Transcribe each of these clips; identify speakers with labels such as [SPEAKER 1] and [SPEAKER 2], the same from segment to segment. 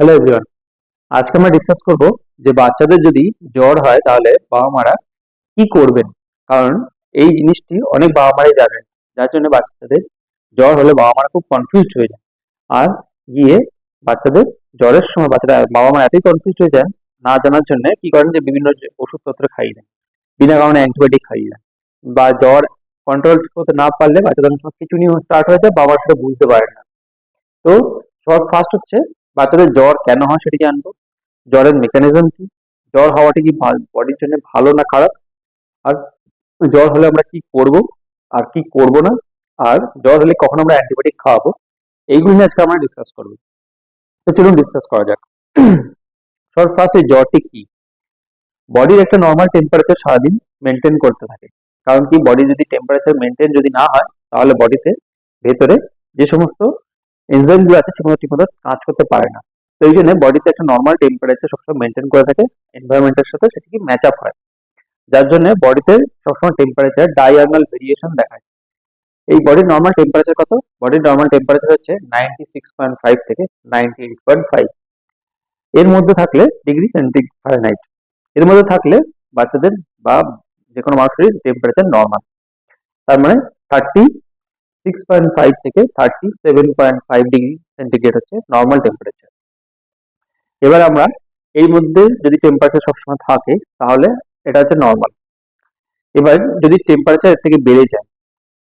[SPEAKER 1] Hello everyone আজকে আমরা discuss করব যে বাচ্চাদের যদি জ্বর হয় তাহলে বাবা মারা কি করবেন? কারণ এই জিনিসটি অনেক বাবা মারাই জানেন। যার জন্য বাচ্চাদের জ্বর হলে বাবা মারা খুব কনফিউজড হয়ে যায়। আর গিয়ে বাচ্চাদের জ্বরের সময় বাচ্চারা, বাবা মা এতই কনফিউজড হয়ে যান না জানার জন্য কি করেন যে বিভিন্ন ওষুধপত্র খাইয়ে দেন। বিনা কারণে অ্যান্টিবায়োটিক খাইয়ে দেন। বা জ্বর কন্ট্রোল করতে না পারলে বাচ্চাদের সময় কিছু নিয়ে স্টার্ট হয়ে যায়, বাবা সেটা বুঝতে পারে না। তো সব ফার্স্ট হচ্ছে বাচ্চাদের জ্বর কেন হয় সেটি জানব জ্বরের মেকানিজম কি? জ্বর হওয়াটা কি বডির জন্য ভালো না খারাপ? আর জ্বর হলে আমরা কি করব? আর কি করব না? আর জ্বর হলে কখন আমরা অ্যান্টিবায়োটিক খাওয়াবো? এইগুলো নিয়ে আজকে আমরা ডিসকাস করব। তো চলুন ডিসকাস করা যাক। সব ফার্স্ট এই জ্বরটি কি? বডির একটা নর্মাল টেম্পারেচার সারাদিন মেনটেন করতে থাকে। কারণ কি? বডি যদি টেম্পারেচার মেনটেন যদি না হয়, তাহলে বডিতে ভেতরে যে সমস্ত এনজাইমগুলো আছে, সেগুলো ঠিকমতো কাজ করতে পারে না। তো এই জন্য বডিতে একটা নর্মাল টেম্পারেচার সবসময় মেনটেন করে থাকে এনভায়রনমেন্টের সাথে সেটি কি ম্যাচ আপ হয়। যার জন্য বডিতে সবসময় টেম্পারেচার ডায়াগনাল ভেরিয়েশন দেখায়। এই বডির নর্মাল টেম্পারেচার কত? বডির নর্মাল টেম্পারেচার হচ্ছে নাইনটি সিক্স পয়েন্ট ফাইভ থেকে নাইনটি এইট পয়েন্ট ফাইভ এর মধ্যে থাকলে ডিগ্রি সেন্টিগ্রেড এর মধ্যে থাকলে বাচ্চাদের বা যে কোনো মানুষেরই টেম্পারেচার নর্মাল তার মানে থার্টি সিক্স পয়েন্ট ফাইভ থেকে thirty seven point five degree centigrade হচ্ছে নর্মাল টেম্পারেচার এবার আমরা এই মধ্যে যদি টেম্পারেচার সবসময় থাকে, তাহলে এটা হচ্ছে নর্মাল এবার যদি টেম্পারেচার এর থেকে বেড়ে যায়,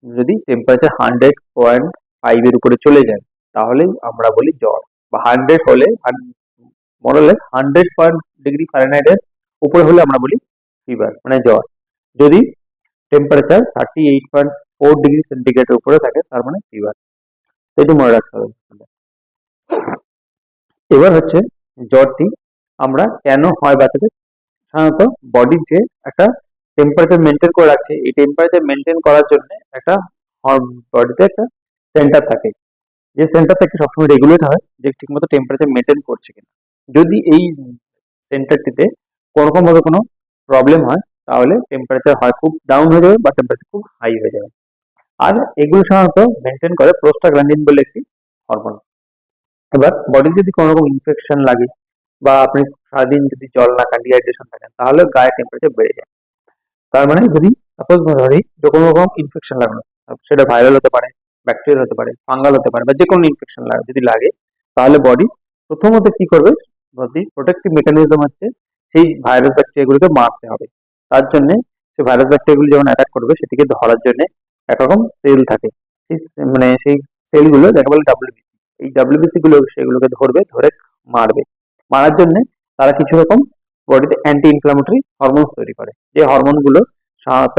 [SPEAKER 1] যদি টেম্পারেচার হান্ড্রেড পয়েন্ট ফাইভের উপরে চলে যায় তাহলেই আমরা বলি জ্বর। বা হান্ড্রেড হলে more or less hundred point degree ফারেনহাইটের উপরে হলে আমরা বলি ফিভার মানে জ্বর। যদি temperature thirty eight point four degree সেন্টিগ্রেডের উপরে থাকে, তার মানে ফিভার এটি মনে রাখতে হবে। এবার হচ্ছে জ্বরটি, আমরা কেন হয় বাচ্চাদের সাধারণত বডির যে একটা টেম্পারেচার মেনটেন করে রাখছে, এই টেম্পারেচার মেনটেন করার জন্য একটা বডিতে একটা সেন্টার থাকে। যে সেন্টার থেকে সবসময় রেগুলেট হয়, যে ঠিকমতো টেম্পারেচার মেনটেন করছে কিনা। যদি এই সেন্টারটিতে কোনোরকম ভাবে কোনো প্রবলেম হয়, তাহলে টেম্পারেচার হয় খুব ডাউন হয়ে যাবে বা টেম্পারেচার খুব হাই হয়ে যাবে। আর এগুলো সাধারণত মেনটেন করে প্রোস্টাগ্ল্যান্ডিন বলে একটি হরমোন এবার বডির যদি কোনো রকম ইনফেকশন লাগে বা আপনি সারাদিন যদি জল না খান ডিহাইড্রেশন থাকেন তাহলে গায়ে টেম্পারেচার বেড়ে যায়। তার মানে যদি সাপোজ ধরি যে কোনো রকম ইনফেকশন লাগানো, সেটা ভাইরাল হতে পারে ব্যাকটেরিয়াল হতে পারে ফাঙ্গাল হতে পারে বা যে কোনো ইনফেকশন লাগে যদি লাগে, তাহলে বডি প্রথমত কি করবে? বডি প্রোটেক্টিভ মেকানিজম হচ্ছে সেই ভাইরাস ব্যাকটেরিয়াগুলোকে মারতে হবে। তার জন্য সে ভাইরাস ব্যাকটেরিয়াগুলো যখন অ্যাটাক করবে, সেটিকে ধরার জন্য একরকম সেল থাকে। সেই মানে সেই সেলগুলো যাকে বলে ডাব্লিউবিসি এই ডাব্লিউবিসি গুলো সেগুলোকে ধরবে, ধরে মারবে। মারার জন্য তারা কিছু রকম বডিতে অ্যান্টি ইনফ্লামেটরি হরমোন তৈরি করে। যে হরমোনগুলো সাধারণত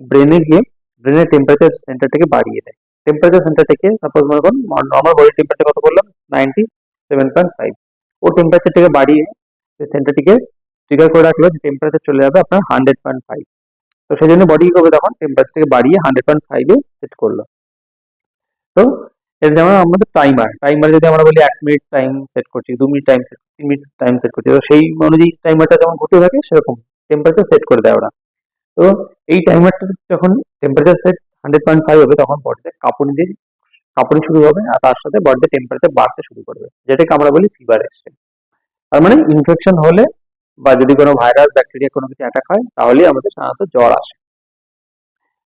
[SPEAKER 1] ব্রেনে গিয়ে ব্রেনের টেম্পারেচার সেন্টারটাকে বাড়িয়ে দেয়। টেম্পারেচার সেন্টার থেকে সাপোজ মনে করুন নর্মাল বডি টেম্পারেচার কত বললাম? নাইনটি সেভেন পয়েন্ট ফাইভ ও টেম্পারেচারটাকে বাড়িয়ে, সে সেন্টারটিকে ট্রিগার করে রাখল যে টেম্পারেচার চলে যাবে আপনার হান্ড্রেড পয়েন্ট ফাইভ তো সেই জন্য বডি করবে তখন টেম্পারেচারটাকে বাড়িয়ে হান্ড্রেড পয়েন্ট ফাইভে সেট করল। তো এটা যেমন আমাদের টাইমার টাইমার যদি আমরা বলি এক মিনিট টাইম সেট করছি, দু মিনিট টাইম সেট তিন মিনিট টাইম সেট করছি, তো সেই অনুযায়ী টাইমারটা যেমন ঘুরতে থাকে সেরকম টেম্পারেচার সেট করে দেয় ওরা। তো এই টাইমারটা যখন temperature set hundred point five হবে, তখন বডিতে কাঁপুনি দিয়ে কাঁপুনি শুরু হবে আর তার সাথে বডিতে টেম্পারেচার বাড়তে শুরু করবে, যেটাকে আমরা বলি ফিভার এসছে তার মানে ইনফেকশন হলে বা যদি কোনো ভাইরাস, ব্যাকটেরিয়া কোনো কিছু অ্যাটাক হয়, তাহলেই আমাদের সাধারণত জ্বর আসে।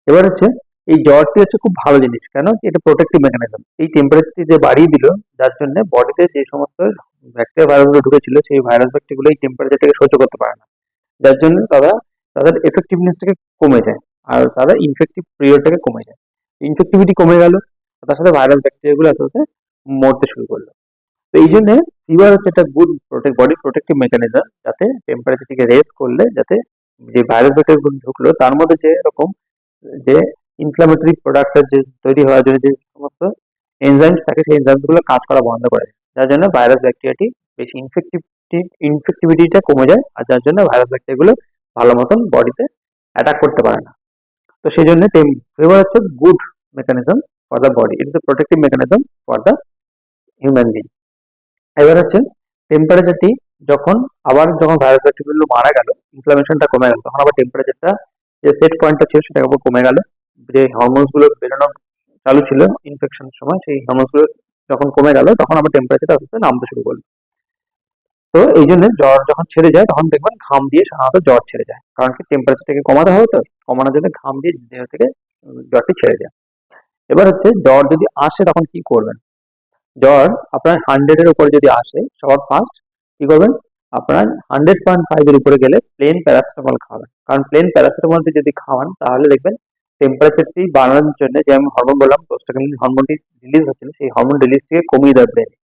[SPEAKER 1] এবার হচ্ছে, এই জ্বরটি হচ্ছে খুব ভালো জিনিস। কেন? এটা প্রোটেক্টিভ মেকানিজম এই টেম্পারেচারটি যে বাড়িয়ে দিল, যার জন্য বডিতে যে সমস্ত ব্যাকটেরিয়া ভাইরাসগুলো ঢুকেছিল, সেই ভাইরাস ব্যাকটেরিয়াগুলো এই টেম্পারেচারটাকে সহ্য করতে পারে না। যার জন্য তারা তাদের এফেক্টিভনেসটাকে কমে যায় আর তারা ইনফেক্টিভ পিরিয়ডটাকে কমে যায়। ইনফেক্টিভিটি কমে গেল তার সাথে ভাইরাস ব্যাকটেরিয়াগুলো আস্তে আস্তে মরতে শুরু করল। তো এই জন্য ফিভার হচ্ছে একটা good protect body protective mechanism যাতে টেম্পারেচারটিকে রেস করলে যাতে যে ভাইরাস ব্যাকটেরিয়াগুলো ঢুকলো, তার মধ্যে যে এরকম যে ইনফ্লামেটরি প্রোডাক্টের যে তৈরি হওয়ার জন্য যে সমস্ত এনজাইমস থাকে, সেই এনজাইমসগুলো কাজ করা বন্ধ করে যার জন্য ভাইরাস ব্যাকটেরিয়াটি বেশি ইনফেক্টিভিটি ইনফেক্টিভিটিটা কমে যায় আর যার জন্য ভাইরাস ব্যাকটেরিয়াগুলো ভালো মতন বডিতে অ্যাটাক করতে পারে না। তো সেই জন্য ফিভার হচ্ছে good mechanism for the body it is a protective mechanism for the human being এবার হচ্ছে টেম্পারেচারটি যখন আবার যখন ভাইরাস ব্যাকটেরিয়াগুলো মারা গেল ইনফ্লামেশনটা কমে গেল, তখন আবার টেম্পারেচারটা যে সেট পয়েন্টটা ছিল সেটা আবার কমে গেল। যে হরমোনসগুলো বেরোনো চালু ছিল ইনফেকশনের সময়, সেই হরমোনসগুলো যখন কমে গেল, তখন আবার টেম্পারেচারটা আস্তে নামতে শুরু করল। তো এই জন্য জ্বর যখন ছেড়ে যায়, তখন দেখবেন ঘাম দিয়ে সাধারণত জ্বর ছেড়ে যায়। কারণ কি টেম্পারেচারটাকে কমাতে হবে তো? কমানোর জন্য ঘাম দিয়ে দেহ থেকে জ্বরটি ছেড়ে যায় এবার হচ্ছে জ্বর যদি আসে তখন কি করবেন? জ্বর আপনার হান্ড্রেডের উপরে যদি আসে, সবার ফার্স্ট কি করবেন? আপনার হান্ড্রেড পয়েন্ট ফাইভের উপরে গেলে প্লেন প্যারাসিটামল খাওয়াবেন। কারণ প্লেন প্যারাসিটামলটি যদি খাওয়ান, তাহলে দেখবেন টেম্পারেচারটি বাড়ানোর জন্য যে আমি হরমোন বললাম প্রোস্টাগ্ল্যান্ডিন হরমোনটি রিলিজ হচ্ছিল, সেই হরমোন রিলিজটিকে কমিয়ে দেবে ব্রেনে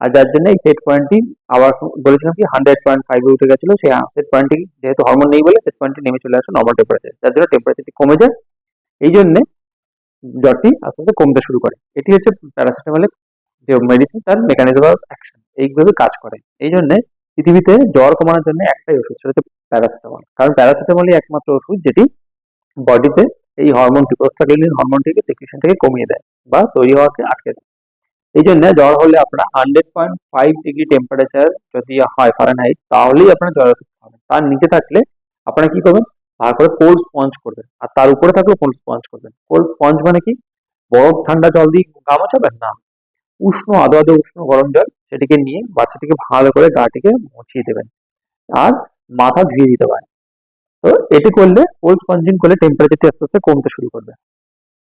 [SPEAKER 1] আর যার জন্য এই সেট পয়েন্টটি আবার বলেছিলাম কি হান্ড্রেড পয়েন্ট ফাইভে উঠে গেছিল, সেই সেট পয়েন্টটি যেহেতু হরমোন নেই বলে সেট পয়েন্টটি নেমে চলে আসে নর্মাল টেম্পারেচার যার জন্য টেম্পারেচারটি কমে যায়। এই জন্যে জ্বরটি আস্তে আস্তে কমতে শুরু করে। এটি হচ্ছে প্যারাসিটামলের যে মেডিসিন তার মেকানিজম অফ অ্যাকশন এইভাবে কাজ করে। এই জন্য পৃথিবীতে জ্বর কমানোর জন্য একটাই ওষুধ, সেটা হচ্ছে প্যারাসিটামল কারণ প্যারাসিটামলই একমাত্র ওষুধ যেটি বডিতে এই হরমোনটি প্রোস্টাগ্ল্যান্ডিন হরমোনটিকে সেক্রেশনটাকে কমিয়ে দেয় বা তৈরি হওয়াকে আটকে দেয়। এই জন্য জ্বর হলে আপনার hundred point five degree temperature যদি হয় ফারেনহাইট তাহলেই আপনার জ্বর ওষুধ খাবেন। তার নিচে থাকলে আপনারা কি করবেন? ভালো করে কোল্ড স্পঞ্জ করবেন। আর তার উপরে থাকলে কোল্ড স্পঞ্জ করবেন। কোল্ড স্পঞ্জ মানে কি? বরফ ঠান্ডা জল দিয়ে গা মোছাবেন না। উষ্ণ আদো আদো উষ্ণ গরম জল সেটিকে নিয়ে বাচ্চাটিকে ভালো করে গাটিকে মুছিয়ে দেবেন। আর মাথা ধুয়ে দিতে পারেন। তো এটি করলে কোল্ড স্পঞ্জিং করলে টেম্পারেচারটি আস্তে আস্তে কমতে শুরু করবে।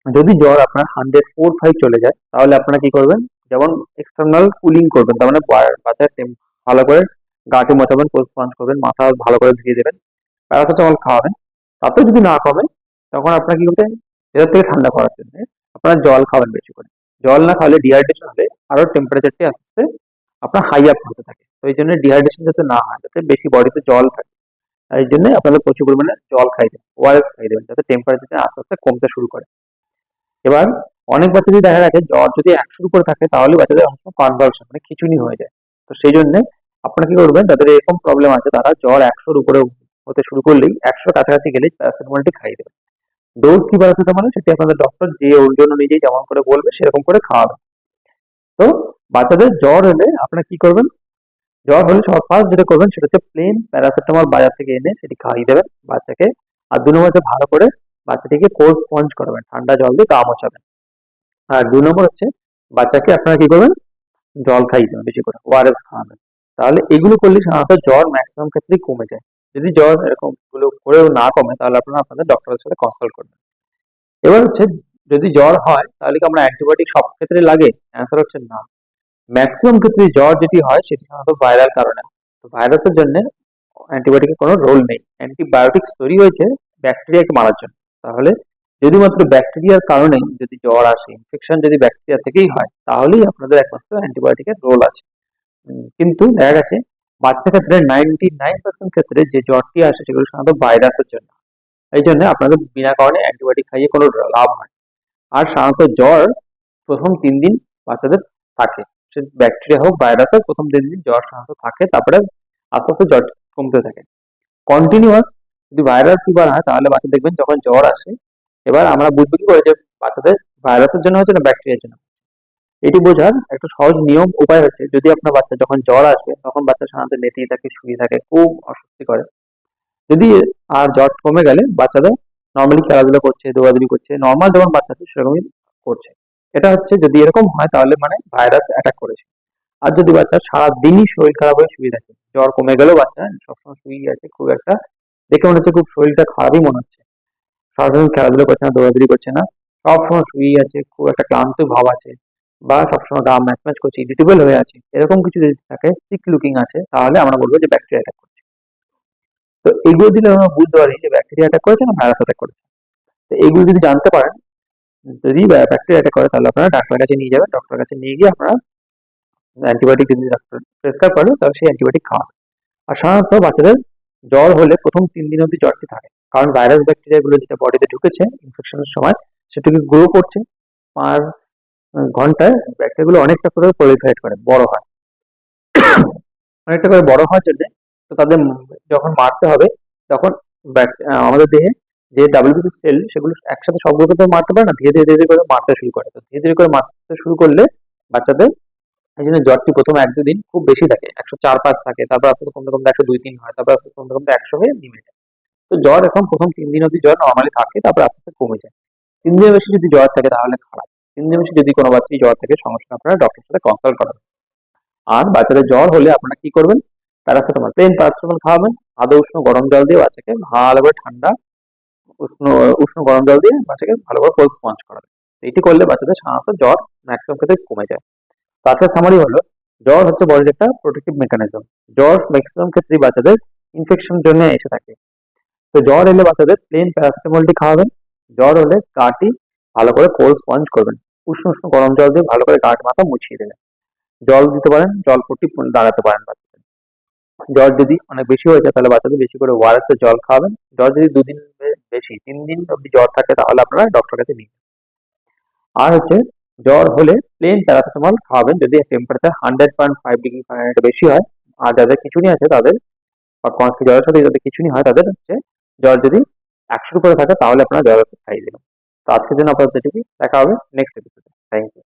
[SPEAKER 1] যদি জ্বর আপনার হান্ড্রেড ফোর ফাইভ চলে যায়, তাহলে আপনারা কি করবেন? যেমন এক্সটার্নাল কুলিং করবেন, তার মানে বাচ্চার ভালো করে গাটি মোছাবেন কোল্ড স্পঞ্জ করবেন, মাথা ভালো করে ধুয়ে দেবেন, প্যারাসিটামল খাওয়াবেন। তাতে যদি না কমে, তখন আপনার কি করবেন? এটার থেকে ঠান্ডা করার জন্য আপনারা জল খাবেন বেশি করে। জল না খাওয়ালে ডিহাইড্রেশন হলে আরও টেম্পারেচারটি আস্তে আস্তে আপনার হাই আপ হতে থাকে। তো এই জন্য ডিহাইড্রেশন যাতে না হয়, যাতে বেশি বডিতে জল থাকে আর এই জন্য আপনাদের প্রচুর পরিমাণে জল খাই দেবেন ওআরএস খাই দেবেন, যাতে টেম্পারেচারটা আস্তে আস্তে কমতে শুরু করে। এবার অনেক বাচ্চাদের দেখা গেছে, জ্বর যদি একশোর উপরে থাকে, তাহলে বাচ্চাদের অনেক কনভালশন মানে খিচুনি হয়ে যায়। তো সেই জন্য আপনারা কি করবেন, যাদের এরকম প্রবলেম আছে, তারা জ্বর একশোর উপরে হতে শুরু করলেই, একশোর কাছাকাছি গেলেই প্যারাসিটামলটি খাইয়ে দেবেন। ডোজ কি প্যারাসিটামল সেটি আপনাদের ডক্টর যে ওজন নিজেই যেমন করে বলবে, সেরকম করে খাওয়াবেন তো বাচ্চাদের জ্বর হলে আপনারা কি করবেন? জ্বর হলে সবার ফার্স্ট যেটা করবেন, সেটা হচ্ছে প্লেন প্যারাসিটামল বাজার থেকে এনে সেটি খাইয়ে দেবেন বাচ্চাকে। আর দু নম্বর ভালো করে বাচ্চাটিকে কোল্ড স্পঞ্জ করবেন, ঠান্ডা জল দিয়ে গা মোছাবেন। আর দু নম্বর হচ্ছে বাচ্চাকে আপনারা কি করবেন? জল খাইয়ে দেবেন, বেশি করে, ওআরএস খাওয়াবেন। তাহলে এগুলো করলে সাধারণত জ্বর ম্যাক্সিমাম ক্ষেত্রেই কমে যায়। যদি জ্বর এরকমগুলো করেও না কমে, তাহলে আপনারা আপনাদের ডক্টরের সাথে কনসাল্ট করবেন। এবার হচ্ছে যদি জ্বর হয়, তাহলে কি আমরা অ্যান্টিবায়োটিক সব ক্ষেত্রে লাগে? অ্যান্সার হচ্ছে না। ম্যাক্সিমাম ক্ষেত্রে জ্বর যেটি হয়, সেটি সাধারণত ভাইরাল কারণে। তো ভাইরাসের জন্য অ্যান্টিবায়োটিকের কোনো রোল নেই। অ্যান্টিবায়োটিক্স তৈরি হয়েছে ব্যাকটেরিয়াকে মারার জন্য। তাহলে যদি মাত্র ব্যাকটেরিয়ার কারণে যদি জ্বর আসে ইনফেকশন যদি ব্যাকটেরিয়া থেকেই হয়, তাহলেই আপনাদের একমাত্র অ্যান্টিবায়োটিকের রোল আছে। কিন্তু দেখা গেছে বাচ্চা ক্ষেত্রে নাইনটি নাইন পার্সেন্ট ক্ষেত্রে যে জ্বরটি আসে সেগুলো সাধারণত ভাইরাসের জন্য। এই জন্য আপনাদের বিনা কারণে অ্যান্টিবায়োটিক খাইয়ে কোনো লাভ হয় আর সাধারণত জ্বর প্রথম তিন দিন বাচ্চাদের থাকে। সে ব্যাকটেরিয়া হোক ভাইরাস হোক, প্রথম তিন দিন জ্বর সাধারণত থাকে, তারপরে আস্তে আস্তে জ্বর কমতে থাকে। কন্টিনিউয়াস যদি ভাইরাল ফিভার হয়, তাহলে বাচ্চা দেখবেন যখন জ্বর আসে, এবার আমরা বুঝব কি করে যে বাচ্চাদের ভাইরাসের জন্য হচ্ছে না ব্যাকটেরিয়ার জন্য? এটি বোঝার একটা সহজ নিয়ম, উপায় হচ্ছে যদি আপনার বাচ্চা যখন জ্বর আসবে, তখন বাচ্চা সাধারণত নেতিয়ে থাকে শুয়ে থাকে, খুব অস্বস্তি করে। যদি আর জ্বর কমে গেলে বাচ্চাদের নর্মালি খেলাধুলা করছে, দৌড়াদৌড়ি করছে নর্মাল যেমন বাচ্চাদের সেরকমই করছে। এটা হচ্ছে যদি এরকম হয়, তাহলে মানে ভাইরাস অ্যাটাক করেছে। আর যদি বাচ্চা সারাদিনই শরীর খারাপ হয়ে শুয়ে থাকে, জ্বর কমে গেলেও বাচ্চা সবসময় শুয়ে আছে, খুব একটা দেখে মনে হচ্ছে খুব শরীরটা খারাপই মনে হচ্ছে। সারাদিন খেলাধুলা করছে না, দৌড়াদৌড়ি করছে না, সবসময় শুয়ে আছে, খুব একটা ক্লান্ত ভাব আছে। বা সবসময় গা ম্যাচ ম্যাচ করছে ইরিটেবল হয়ে আছে, এরকম কিছু যদি থাকে সিক লুকিং আছে, তাহলে আমরা বলব যে ব্যাকটেরিয়া অ্যাটাক করছে। তো এগুলো দিলে আমরা বুঝতে পারি যে ব্যাকটেরিয়া অ্যাটাক করেছে না ভাইরাস অ্যাটাক করেছে। তো এগুলো যদি জানতে পারেন, যদি ব্যাকটেরিয়া অ্যাটাক করে, তাহলে আপনারা ডাক্তারের কাছে নিয়ে যাবেন ডক্টরের কাছে নিয়ে গিয়ে আপনারা অ্যান্টিবায়োটিক যদি ডাক্তার প্রেসক্রাইব করে, তাহলে সেই অ্যান্টিবায়োটিক খাওয়ান আর সাধারণত বাচ্চাদের জ্বর হলে প্রথম তিন দিন অবধি জ্বরটি থাকে। কারণ ভাইরাস ব্যাকটেরিয়াগুলো যেটা বডিতে ঢুকেছে ইনফেকশনের সময়, সেটাকে গ্রো করছে। আর ঘন্টায় ব্যাকটেরিয়া গুলো অনেকটা করে প্রলিফারেট করে, বড় হয়। অনেকটা করে বড় হওয়ার জন্য তো তাদের যখন মারতে হবে, তখন আমাদের দেহে যে ডাব্লিউবিসি সেল সেগুলো একসাথে সবগুলোকে তো মারতে পারে না, ধীরে ধীরে ধীরে করে মারতে শুরু করে। তো ধীরে ধীরে করে মারতে শুরু করলে বাচ্চাদের এই জন্য জ্বরটি প্রথম এক দুদিন খুব বেশি থাকে, একশো চার পাঁচ থাকে, তারপর আস্তে কমতে কমতে একশো দুই তিন হয়, তারপর আস্তে কমতে কমতে একশো হয়ে নেমে যায়। তো জ্বর এখন প্রথম তিন দিন অবধি জ্বর নর্মালি থাকে, তারপর আস্তে আস্তে কমে যায়। তিন দিনের বেশি যদি জ্বর থাকে তাহলে খারাপ। বেশি যদি কোনো বাচ্চাই জ্বর থাকে সমস্যা আপনারা ডক্টরের সাথে কনসাল্ট করাবেন আর বাচ্চাদের জ্বর হলে আপনারা কি করবেন? প্যারাসিটামল প্লেন প্যারাসিটামল খাওয়াবেন, আদৌ, উষ্ণ, গরম জল দিয়ে বাচ্চাকে ভালো করে ঠান্ডা, উষ্ণ উষ্ণ, গরম জল দিয়ে বাচ্চাকে ভালো করে কোল্ড স্পঞ্জ করাবে এটি করলে বাচ্চাদের সাধারণত জ্বর ম্যাক্সিমাম ক্ষেত্রে কমে যায়। তাছাড়া সামারি হলো, জ্বর হচ্ছে বডির একটা প্রোটেক্টিভ মেকানিজম জ্বর ম্যাক্সিমাম ক্ষেত্রেই বাচ্চাদের ইনফেকশন জন্য এসে থাকে। তো জ্বর এলে বাচ্চাদের প্লেন প্যারাসিটামলটি খাওয়াবেন। জ্বর হলে কাটি ভালো করে কোল্ড স্পঞ্জ করবেন। উষ্ণ উষ্ণ গরম জল দিয়ে ভালো করে গাট মাথা মুছিয়ে দেবেন। জল দিতে পারেন, জল ফুটি দাঁড়াতে পারেন বাচ্চাদের। জ্বর যদি অনেক বেশি হয়ে যায় তাহলে বাচ্চাদের বেশি করে ওয়ারেস জল খাওয়াবেন। জ্বর যদি দুদিন বেশি, তিন দিন অব্দি জ্বর থাকে তাহলে আপনারা ডক্টর কাছে নিন আর হচ্ছে জ্বর হলে প্লেন প্যারাসিটামল খাওয়াবেন যদি temperature hundred point five degree Fahrenheit বেশি হয়। আর যাদের খিচুনি আছে তাদের বা জ্বরের সাথে যাদের খিচুনি হয় তাদের হচ্ছে জ্বর যদি একশোর উপরে থাকে তাহলে আপনারা জ্বর খাইয়ে দেবেন। তো আজকের জন্য আপাতত এটুকুই দেখা হবে নেক্সট এপিসোডে থ্যাংক ইউ